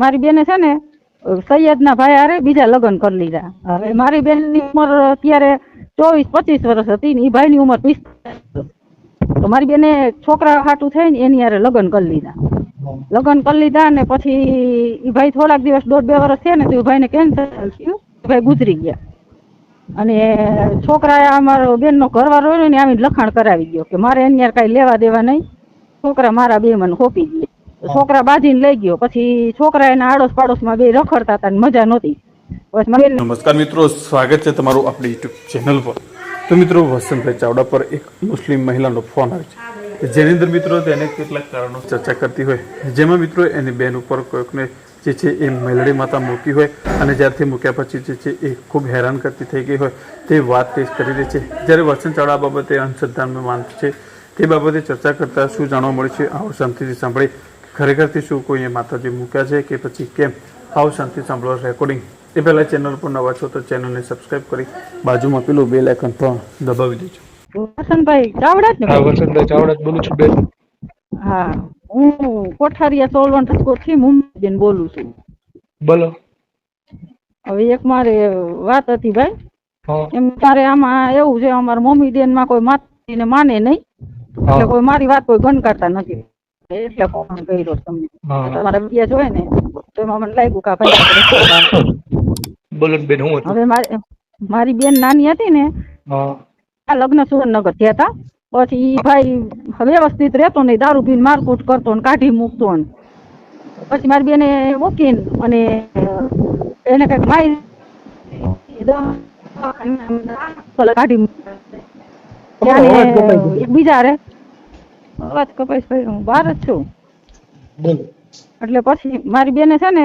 મારી બેને છે ને સૈયદના ભાઈ હારે બીજા લગ્ન કરી લીધા. હવે મારી બેનની ઉંમર અત્યારે ચોવીસ, પચીસ વર્ષ હતી ને એ ભાઈની ઉંમર તો મારી બેને છોકરા હાટું થઈને એની હારે લગ્ન કરી લીધા. લગ્ન કરી લીધા ને પછી એ ભાઈ થોડાક દિવસ દોઢ બે વર્ષ થયા ને તો એ ભાઈને કેન્સર થયું. ભાઈ ગુજરી ગયા. અને છોકરાએ અમારો બેનનો ઘરવાળો ને આવીને લખાણ કરાવી ગયો કે મારે એની યાર કાંઈ લેવા દેવા નહીં. છોકરા મારા બે મને દે તો છોકરા બાંધીને લઈ ગયો. પછી છોકરા એના આડોશ પાડોશમાં બે રખડતા હતા મજા નહોતી. નમસ્કાર મિત્રો સ્વાગત છે તમારું આપણી યુટ્યુબ ચેનલ પર. તો મિત્રો વસંતભાઈ ચાવડા પર એક મુસ્લિમ મહિલાનો ફોન આવે છે. જેની અંદર મિત્રો તેને કેટલાક કારણો ચર્ચા કરતી હોય. જેમાં મિત્રો એની બેન ઉપર કોઈકને જે છે એ મેલડી માતા મૂકી હોય અને જ્યારથી મૂક્યા પછી જે છે એ ખૂબ હેરાન કરતી થઈ ગઈ હોય તે વાત તે કરી રહી છે. જ્યારે વસંત ચાવડા બાબતે અંધશ્રદ્ધામાં માનત છે તે બાબતે ચર્ચા કરતા શું જાણવા મળે છે આવો શાંતિથી સાંભળી ખરેખરથી શું કોઈએ માતાજી મૂક્યા છે કે પછી કેમ? આવ શાંતિ સાંભળો રેકોર્ડિંગ એ પહેલાં ચેનલ પર નવા છો તો ચેનલને સબસ્ક્રાઇબ કરી બાજુમાં પેલું બેલ આઇકન પણ દબાવી દેજો. વસંતભાઈ ચાવડા ને? હા વસંતભાઈ ચાવડા બોલું છું બેન. હા હું કોઠારીયા સોલવણ રાજકોટથી મુંબઈ બોલું છું. બોલો. હવે એક મારે વાત હતી ભાઈ. એમ તારે આમાં એવું છે અમારા મમ્મી બેનમાં કોઈ માતાજીને માને નહીં. એટલે કોઈ મારી વાત કોઈ ગણકારતા નથી. એટલે ફોન કર્યો તમને. તમારા વીડિયો જોયે ને તો એમાં મને લાગ્યું કે ભાઈ બોલો બેન હું હવે મારી મારી બેન નાની હતી ને આ લગ્ન સુરેન્દ્રનગર થયા હતા. પછી ઈ ભાઈ વ્યવસ્થિત રહેતો નહીં દારૂ પીને મારકૂટ કરતો ને કાઢી મૂકતો ને. પછી મારી બેને મૂકીને અને એને કંઈક મારી કાઢી મૂકી બીજા રે અવાજ કપાઈ ભાઈ હું બહાર જ છું. એટલે પછી મારી બેને છે ને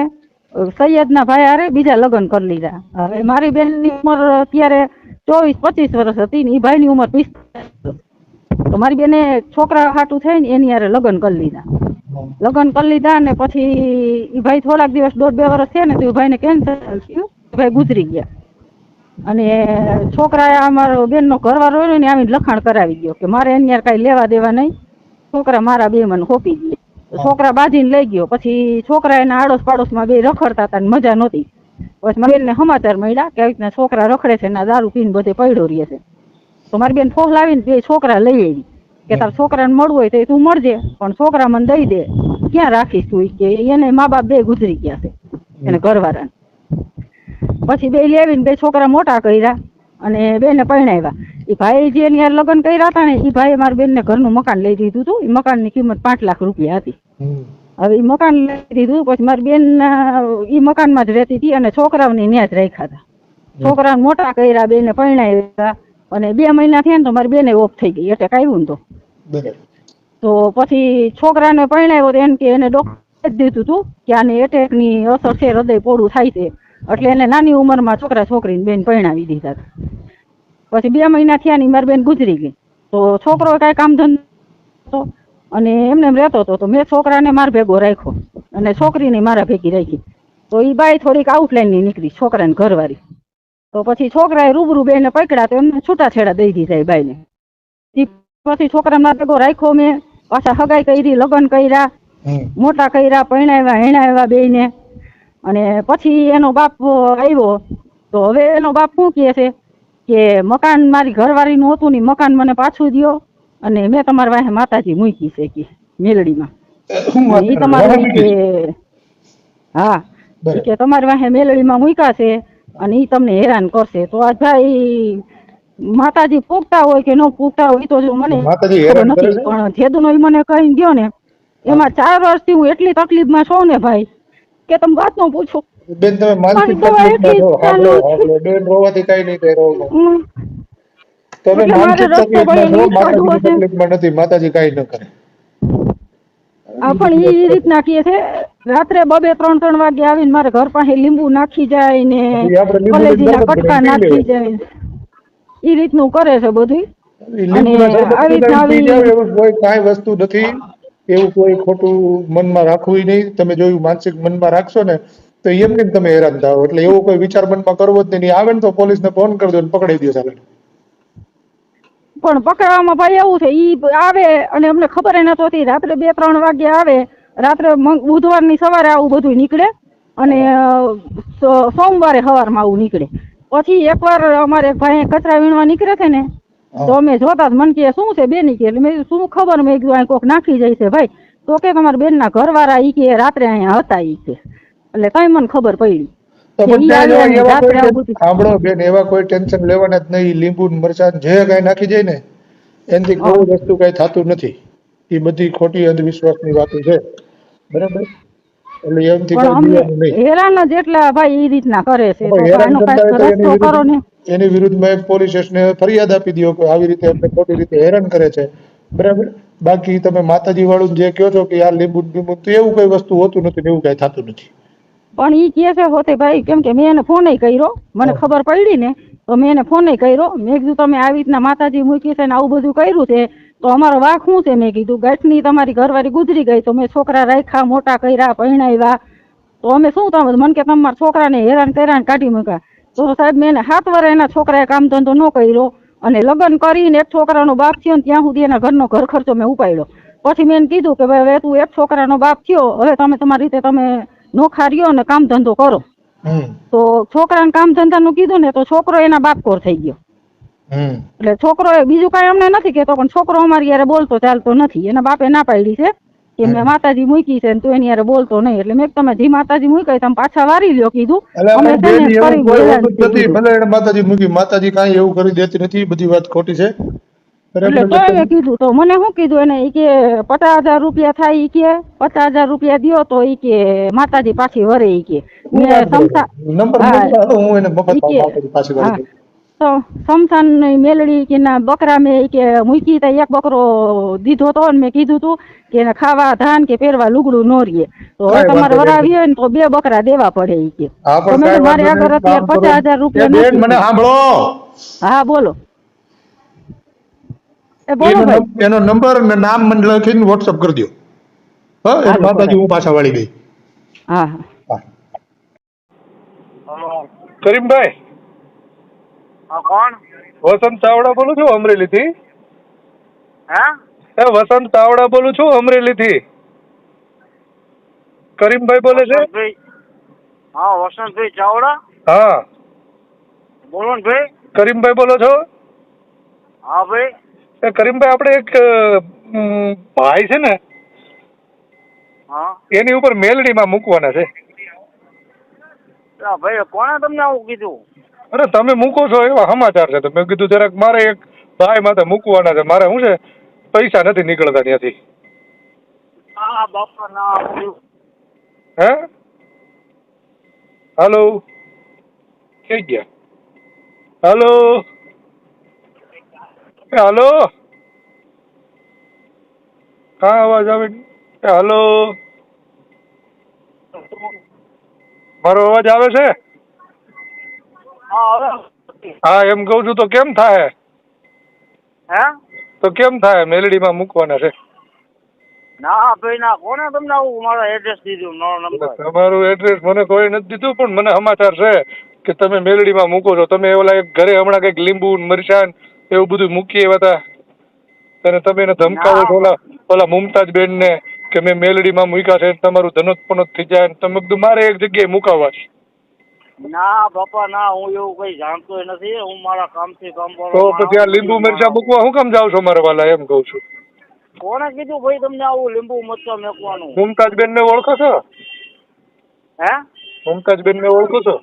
સૈયદના ભાઈ હારે બીજા લગ્ન કરી લીધા. હવે મારી બેનની ઉંમર અત્યારે ચોવીસ પચીસ વર્ષ હતી ને એ ભાઈની ઉંમર પિસ્તાલીસ તો મારી બેને છોકરા હાટું થઈને એની હારે લગ્ન કરી લીધા. લગ્ન કરી લીધા ને પછી એ ભાઈ થોડાક દિવસ દોઢ બે વર્ષ થયા ને તો એ ભાઈને કેન્સર થયું. ભાઈ ગુજરી ગયા. અને છોકરાએ અમારો બેનનો ઘરવાળો રહ્યો ને આવીને લખાણ કરાવી ગયો કે મારે એની યાર કાંઈ લેવા દેવા નહીં. છોકરા મારા બે મને સોંપી દે છોકરા બાંધીને લઈ ગયો. પછી છોકરા એના આડોશ પાડોશમાં બે રખડતા હતા મજા નહોતી. પછી મારી બેનને સમાચાર મળ્યા કે આવી રીતના છોકરા રખડે છે ને દારૂ પીને બધે પડ્યો રહે છે. તો મારી બેન ફોહ લાવીને બે છોકરા લઈ આવી. કે તાર છોકરાને મળવું હોય તો તું મળજે પણ છોકરા મને દઈ દે. ક્યાં રાખીશ તું? કે એને મા બાપ બે ગુજરી ગયા છે. એને ઘરવાળાને. પછી બે લેવીને બે છોકરા મોટા કર્યા. અને બેને પરણાવ્યા. એ ભાઈ જે એની લગ્ન કર્યા હતા ને એ ભાઈ મારી બેનને ઘરનું મકાન લઈ દીધું હતું. એ મકાનની કિંમત પાંચ લાખ રૂપિયા હતી. હવે એ મકાન લઈ દીધું પછી મારી બેન એ મકાનમાં જ રહેતી હતી અને છોકરાઓને ત્યાં જ રાખ્યા હતા. છોકરાને મોટા કર્યા બેને પરણાવ્યા. અને બે મહિના થયા ને તો મારી બેને ઓફ થઈ ગઈ એટલે આવ્યું ને તો. તો પછી છોકરાને પરણાવ્યો તો એને કે એને ડોક્ટર જ દીધું હતું કે આને એટેકની અસર છે હૃદય પોળું થાય છે. એટલે એને નાની ઉંમરમાં છોકરા છોકરીને બેન પરણાવી દીધા પછી બે મહિના થયા ની મારી બેન ગુજરી ગઈ. તો છોકરો કાંઈ કામ ધંધો અને એમને એમ રહેતો હતો તો મેં છોકરાને માર ભેગો રાખ્યો અને છોકરીને મારા ભેગી રાખી. તો એ બાઈ થોડીક આઉટલાઈનની નીકળી છોકરાને ઘરવાળી. તો પછી છોકરાએ રૂબરૂ બેને પકડ્યા તો એમને છૂટાછેડા દઈ દીધા એ બાઈને. પછી છોકરાને મારા ભેગો રાખ્યો મેં પાછા હગાઈ કરી લગ્ન કર્યા મોટા કર્યા પરણાવ્યા હેણાવ્યા બેયને. અને પછી એનો બાપ આવ્યો તો હવે એનો બાપ શું કહે છે કે મકાન મારી ઘરવાળીનું હતું ને મકાન મને પાછું દ્યો અને મેં તમારા વાહે માતાજી મૂકી છે કે મેલડીમાં. એ તમારે કે હા કે તમારી વાહે મેલડીમાં મૂક્યા છે અને ઈ તમને હેરાન કરશે. તો આ ભાઈ માતાજી પૂગતા હોય કે ન પૂગતા હોય તો જો મને નથી પણ જેદુનો મને કહી ગયો ને એમાં ચાર વર્ષથી હું એટલી તકલીફમાં છું ને ભાઈ કે તમે વાત ન પૂછો. બેન તમે માનસિક તકલીફમાં છો હાલો હાલો બેન રોવાથી કઈ નહીં થાય રોવો. તમે માનસિક તકલીફમાં છો માતાજીની તકલીફમાં નથી માતાજી કઈ ન કરે. આ પણ એ રીતના કહે છે રાત્રે બબે ત્રણ ત્રણ વાગે આવીને મારે ઘર પાસે લીંબુ નાખી જાય ને કલેજીના કટકા નાખી જાય. ઈ રીતનું કરે છે બધું ઈ આવી રીતના આવી- કોઈ કાંઈ વસ્તુ નથી. એવું કોઈ ખોટું મનમાં રાખવું નહીં. તમે જોયું માનસિક મનમાં રાખશો ને, તો એમ કેમ તમે હેરાન થાવ એટલે એવો કોઈ વિચાર મનમાં કરવો જ નહીં. આવે ને તો પોલીસને ફોન કરી દો ને પકડી દો ચાલે પણ પકડવામાં ભાઈ એવું છે, ઈ આવે અને અમને ખબર ય નહોતી રાત્રે બે, ત્રણ વાગે આવે, રાત્રે બુધવાર બુધવારની સવારે આવું બધું નીકળે અને સોમવારે સવારમાં આવું નીકળે. પછી એકવાર અમારે ભાઈ કચરા વીણવા નીકળે છે ને તો અમે જોતા મને કે શું છે બેની કે? એટલે મેં શું ખબર? મેં કીધું અહીં કોક નાખી જાય છે ભાઈ. તો કે તમારા ઘર વાળા ઈ કે રાત્રે અહીંયા હતા ઈ કે. એટલે કઈ મને ખબર પડી. ને સાંભળો બેન એવા કોઈ ટેન્શન લેવાના જ નહીં. લીંબુ ને મરચાં જે કઈ નાખી જાય ને એનાથી કોઈ વસ્તુ કઈ થતું નથી. એ બધી ખોટી અંધવિશ્વાસની વાતો છે. બરાબર? એટલે એમથી હેરાન જ એટલા ભાઈ એ રીતના કરે છે. તો એનો રસ્તો કરો ને. એની વિરુદ્ધ એક પોલીસ સ્ટેશને ફરિયાદ આપી દીધો કે આવી રીતે અમને ખોટી રીતે હેરાન કરે છે. બરાબર? બાકી તમે માતાજી વાળું જે કહો છો કે આ લીંબુ લીંબુ તો એવું કઈ વસ્તુ હોતું નથી એવું કઈ થતું નથી. પણ ઈ કે છે હોતે ભાઈ કેમ કે મેં એને ફોન કર્યો. મને ખબર પડી ને તો મેં એને ફોન કર્યો. મેં કીધું તમે આવી રીતના માતાજી મૂકી છે ને આવું બધું કર્યું છે તો અમારો વાંક શું છે? મેં કીધું ગાંઠની તમારી ઘરવાળી ગુજરી ગઈ તો મેં છોકરા રાખ્યા મોટા કર્યા પહેણાવ્યા તો અમે શું તમે મને કે તમારા છોકરાને હેરાન કર્યા કાઢી મૂક્યા. તો સાહેબ મેં એને સાત વાર એના છોકરાએ કામ ધંધો ન કર્યો અને લગ્ન કરીને એક છોકરાનો બાપ થયો ને ત્યાં સુધી એના ઘરનો ઘર ખર્ચો મેં ઉપાડ્યો. પછી મેં કીધું કે ભાઈ હવે તું એક છોકરાનો બાપ થયો હવે તમે તમારી રીતે તમે નોખા રહ્યો ને કામ ધંધો કરો તો છોકરાને કામ ધંધાનું કીધું ને તો છોકરો એના બાપકોર થઈ ગયો. એટલે છોકરો બીજું કાંઈ અમને નથી કહેતો પણ છોકરો અમારી યારે બોલતો ચાલતો નથી. એના બાપે ના પાડી છે. કે મેં માતાજી મૂકી છે તું એની યાર બોલતો નહીં. એટલે મેં તમે જે માતાજી મૂકી તમે પાછા વારી લ્યો કીધું. અમે છે ને ફરી. ભલે એને માતાજી મૂકી માતાજી કાંઈ એવું કરી દેતી નથી બધી વાત ખોટી છે. એટલે તો મેં કીધું તો મને શું કીધું એને? ઈ કે પચાસ હજાર રૂપિયા થાય ઈ કે પચાસ હજાર રૂપિયા દયો તો ઈ કે માતાજી પાછી વરે ઈ કે. મેં સમતા નંબર હા. એને મફત પાછી કે- તો સમસાન મેલડી કે ના બકરા મેં કે મૂકી તો એક બકરો દીધો તો ને મેં કીધું તું કે એને ખાવા ધાન કે પહેરવા લુગડું ન રીએ. તો હવે તમારે વરાવી હોય ને તો બે બકરા દેવા પડે ઈ કે. મારે આગળ અત્યારે પચાસ હજાર રૂપિયા. મને સાંભળો. હા બોલો. એનો નંબર ને નામ મને લખીને વોટ્સઅપ કરી દો હા માતાજી હું પાછા વાળી ગઈ હા. હા. કરીમભાઈ. કોણ? વસંત ચાવડા બોલું છું અમરેલીથી. હે? એ વસંત ચાવડા બોલું છું અમરેલીથી. કરીમભાઈ બોલે છે? હા વસંતભાઈ ચાવડા? હા. બોલો ને ભાઈ. કરીમભાઈ બોલો છો? હા ભાઈ. એ કરીમભાઈ આપણે એક ભાઈ છે ને હા. એની ઉપર મેલડીમાં મૂકવાના છે. ભાઈ કોણે તમને આવું કીધું? અરે તમે મૂકો છો એવા સમાચાર છે. તો મેં કીધું જરાક મારે એક ભાઈ માથે મૂકવાના છે. મારે શું છે? પૈસા નથી નીકળતા ત્યાંથી. હા. હે? હાલો? ક્યાં ગયા. હાલો? હાલો? કા અવાજ આવે? હાલો? મારો અવાજ આવે છે? હા એમ કહું છું તો કેમ થાય? હે? તો કેમ થાય? મેલડીમાં મૂકવાના છે. ના ભાઈ ના કોને તમને આવું? મારા એડ્રેસ દીધું મારો નંબર તમારું એડ્રેસ મને કોઈ નથી દીધું પણ મને સમાચાર છે કે તમે મેલડીમાં મૂકો છો. તમે ઓલા એક ઘરે હમણાં કંઈક લીંબુ મરચાં એવું બધું મૂકી આવ્યા હતા. અને તમે એને ધમકાવો છો ઓલા ઓલા મુમતાજ બેન ને કે મેં મેલડીમાં મૂક્યા છે તમારું ધનોતપનોત થઈ જાય તમે બધું મારે એક જગ્યાએ મુકાવા છે. ના બાપા ના હું એવું કઈ જાણતો નથી. હું મારા કામથી કામ તો પછી આ લીંબુ મરચાં મૂકવા હું કામ જાવ છો મારા વાલા એમ કહું છું. કોણે કીધું ભાઈ તમને આવું લીંબુ મરચા મેકવાનું? મુમતાજ બેન ને ઓળખો છો? હે? મુમતાજ બેન ને ઓળખો છો?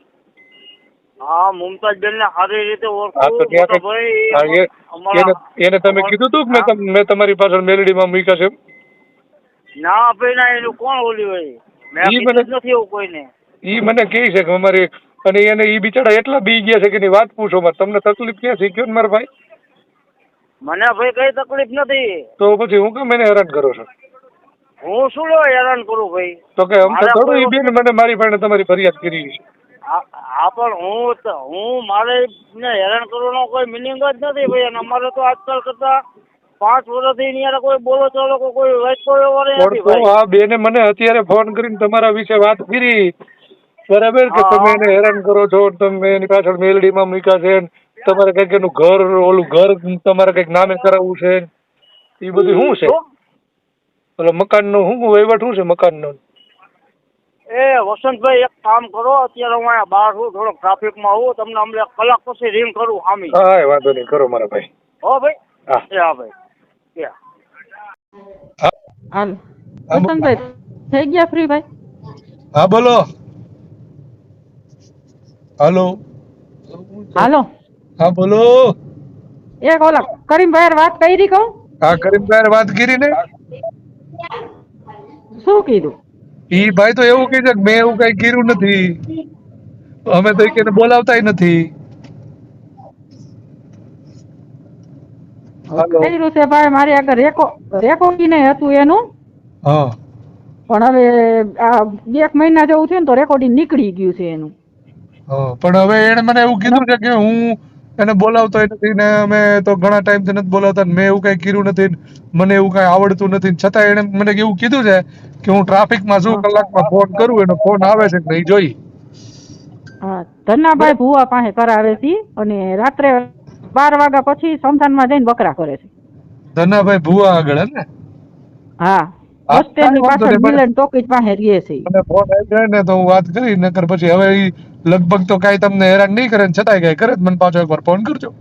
હા મુમતાજ બેન ને સારી રીતે ઓળખું ત્યાં ભાઈ એને એને તમે કીધું તું કે મેં તમ- મેં તમારી પાછળ મેલડીમાં મૂક્યા છે ના ભાઈ ના એનું કોણ ઓલી હોય? મેં નથી એવું કોઈને. ઈ મને કહે છે કે અમારી અને એને એ બિચારા એટલા બી ગયા છે કે ની વાત પૂછો માં તમને તકલીફ ક્યાં છે કયો ને મારા ભાઈ? મને ભાઈ કઈ તકલીફ નથી. તો પછી હું કેમ એને હેરાન કરો છો? હું શું લો હેરાન કરું ભાઈ? તો કે અમને થોડું ઈ બેન મને મારી પાસે તમારી ફરિયાદ કરી છે. આ પણ હું હું મારે ને હેરાન કરવાનો કોઈ મિનિંગ જ નથી ભાઈ. અને અમારે તો આજકાલ કરતા પાંચ વર્ષથી હારે કોઈ બોલો ચાલો કોઈ વાત કોઈ વાર નથી ભાઈ. હા બેને મને અત્યારે ફોન કરીને તમારા વિશે વાત કરી. બરાબર કે તમે એને હેરાન કરો છો તમે એની પાછળ મેલડીમાં મૂક્યા છે તમારે કંઈક એનું ઘર ઓલું ઘર તમારે કંઈક નામે કરાવવું છે એ બધું શું છે? ઓલો મકાનનું શું વહીવટ શું છે મકાનનો? એ વસંતભાઈ એક કામ કરો અત્યારે હું અહીંયા બહાર છું થોડો ટ્રાફિકમાં આવું તમને અમને એક કલાક પછી રિંગ કરું હામી. હા વાંધો નહીં કરો મારા ભાઈ. હો ભાઈ? હા. હા ભાઈ. હાલ. વસંતભાઈ થઈ ગયા ફ્રી ભાઈ? હા બોલો. હાલો. હાલો. હા બોલો. એક ઓલા કરીમભાઈ વાત કરી કહું? હા કરીમભાઈ વાત કરી ને? શું કીધું? ઈ ભાઈ તો એવું કહે છે કે મેં એવું કઈ કર્યું નથી. અમે તો કે બોલાવતાય નથી. કર્યું છે ભાઈ મારી આગળ રેકો રેકોર્ડિંગ હતું એનું. હા. પણ હવે આ બે એક મહિના જેવું થયું ને તો રેકોર્ડિંગ નીકળી ગયું છે એનું. પણ હવે એને મને એવું કીધું છે કે હું એને બોલાવતો નથી ને અમે તો ઘણા ટાઈમથી નથી બોલાવતા ને મેં એવું કઈ કર્યું નથી મને એવું કઈ આવડતું નથી છતાં એને મને એવું કીધું છે કે હું ટ્રાફિકમાં શું કલાકમાં ફોન કરું એનો ફોન આવે છે કે નહીં જોઈ. ધનાભાઈ ભુવા પાસે કરાવે છે અને રાત્રે બાર વાગ્યા પછી સમસાનમાં જઈને બકરા કરે છે. ધનાભાઈ ભુવા આગળ ને? હા હા, બસ સ્ટેન્ડની પાછળ મિલન ટોકીજ પાસે રહે છે. મને ફોન આવી જાય ને તો હું વાત કરી નકર પછી હવે લગભગ તો કાંઈ તમને હેરાન નહીં કરે છતાંય કાંઈ કરે જ. મને પાછો એકવાર ફોન કરજો.